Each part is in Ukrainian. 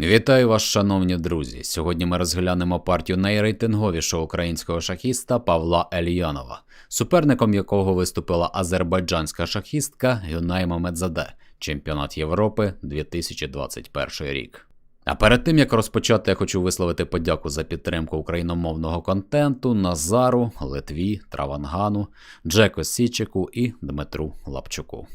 Вітаю вас, шановні друзі. Сьогодні ми розглянемо партію найрейтинговішого українського шахіста Павла Ельянова, суперником якого виступила азербайджанська шахістка Юнай Мамедзаде, чемпіонат Європи 2021 рік. А перед тим як розпочати, я хочу висловити подяку за підтримку україномовного контенту Назару, Литві, Травангану, Джеко Січику і Дмитру Лапчуку.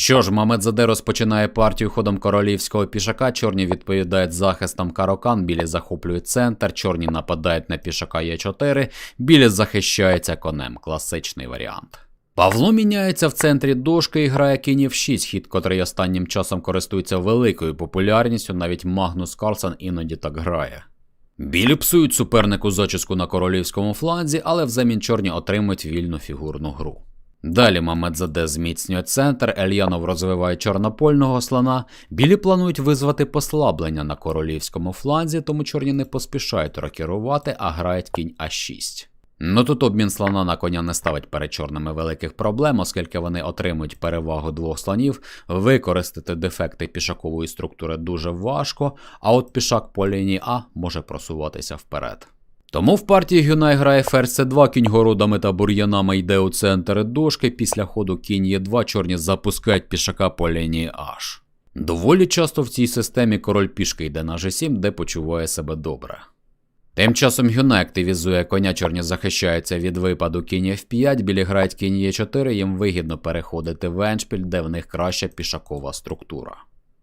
Що ж, Мамедзаде розпочинає партію ходом королівського пішака. Чорні відповідають захистом карокан, білі захоплюють центр, чорні нападають на пішака Е4, білі захищається конем. Класичний варіант. Павло міняється в центрі дошки і грає кінь 6 хід, котрий останнім часом користується великою популярністю, навіть Магнус Карлсон іноді так грає. Білі псують супернику зачіску на королівському фланзі, але взамін чорні отримують вільну фігурну гру. Далі Мамедзаде зміцнює центр, Ельянов розвиває чорнопольного слона. Білі планують визвати послаблення на королівському фланзі, тому чорні не поспішають рокерувати, а грають кінь А6. Ну тут обмін слона на коня не ставить перед чорними великих проблем, оскільки вони отримують перевагу двох слонів, використати дефекти пішакової структури дуже важко, а от пішак по лінії А може просуватися вперед. Тому в партії Гюнай грає ферзь С2, кінь городами та бур'янами йде у центр дошки. Після ходу кінь Е2 чорні запускають пішака по лінії H. Доволі часто в цій системі король пішки йде на G7, де почуває себе добре. Тим часом Гюнай активізує коня, чорні захищаються від випаду кінь F5, білі грають кінь Е4, їм вигідно переходити в еншпіль, де в них краща пішакова структура.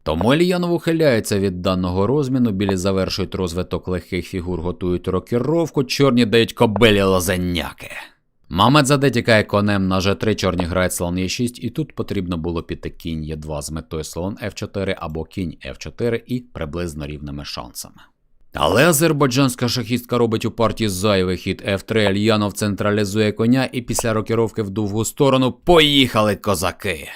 Тому Ільянов ухиляється від даного розміну, білі завершують розвиток легких фігур, готують рокіровку, чорні дають кобелі лазаняки. Мамедзаде тікає конем на G3, чорні грають слон Е6, і тут потрібно було піти кінь Е2 з метою слон F4 або кінь F4 і приблизно рівними шансами. Але азербайджанська шахістка робить у партії зайвий хід F3, Ельянов централізує коня і після рокіровки в довгу сторону поїхали козаки.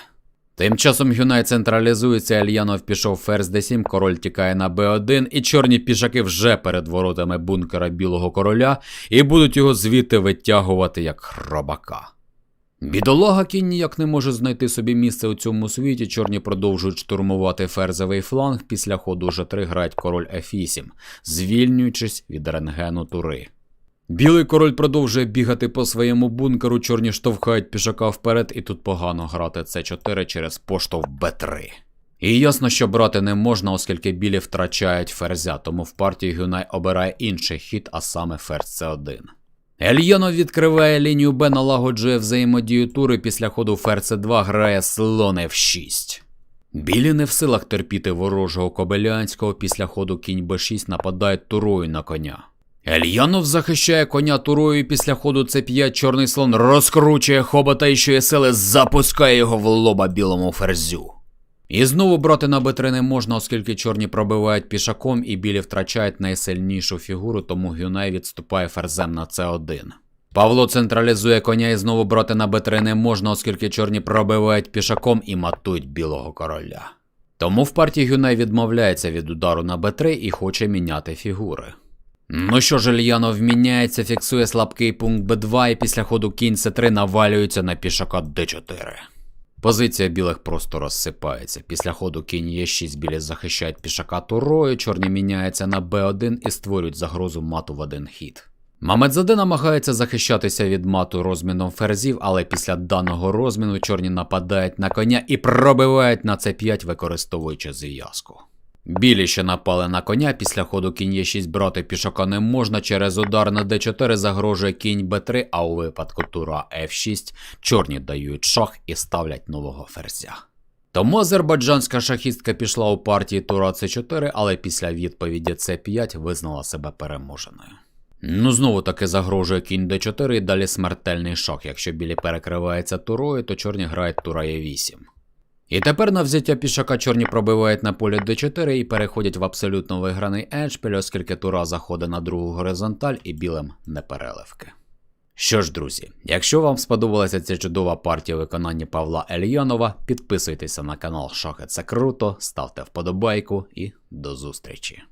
Тим часом Гюнай централізується, Ельянов пішов ферзь d7, король тікає на b1, і чорні пішаки вже перед воротами бункера білого короля і будуть його звідти витягувати як хробака. Бідолага кінь ніяк не може знайти собі місце у цьому світі. Чорні продовжують штурмувати ферзовий фланг. Після ходу G3 грають король F8, звільнюючись від рентгену тури. Білий король продовжує бігати по своєму бункеру, чорні штовхають пішака вперед, і тут погано грати С4 через поштовх Б3. І ясно, що брати не можна, оскільки білі втрачають ферзя, тому в партії Гюнай обирає інший хід, а саме ферзь С1. Ельянов відкриває лінію Б, налагоджує взаємодію тури, після ходу ферзь С2 грає слон F6. Білі не в силах терпіти ворожого кобелянського, після ходу кінь Б6 нападають турою на коня. Ельянов захищає коня турою і після ходу С5 чорний слон розкручує хобота і що є сили запускає його в лоба білому ферзю. І знову брати на Б3 не можна, оскільки чорні пробивають пішаком і білі втрачають найсильнішу фігуру, тому Гюнай відступає ферзем на С1. Павло централізує коня і знову брати на Б3 не можна, оскільки чорні пробивають пішаком і матують білого короля. Тому в партії Гюнай відмовляється від удару на Б3 і хоче міняти фігури. Ну що ж, Ільянов міняється, фіксує слабкий пункт Б2 і після ходу кінь С3 навалюється на пішака Д4. Позиція білих просто розсипається. Після ходу кінь Е6 білі захищають пішака турою, чорні міняються на Б1 і створюють загрозу мату в один хід. Мамедзаде намагається захищатися від мату розміном ферзів, але після даного розміну чорні нападають на коня і пробивають на С5, використовуючи зв'язку. Білі ще напали на коня, після ходу кінь Е6 брати пішака не можна, через удар на Д4 загрожує кінь Б3, а у випадку тура F6 чорні дають шах і ставлять нового ферзя. Тому азербайджанська шахістка пішла у партії тура С4, але після відповіді С5 визнала себе переможеною. Ну, знову таки загрожує кінь Д4 і далі смертельний шах. Якщо білі перекривається турою, то чорні грають тура Е8. І тепер на взяття пішака чорні пробивають на полі d4 і переходять в абсолютно виграний еншпіль, оскільки тура заходить на другу горизонталь і білим не переливки. Що ж, друзі, якщо вам сподобалася ця чудова партія виконання Павла Ельйонова, підписуйтеся на канал Шахи Це Круто, ставте вподобайку і до зустрічі!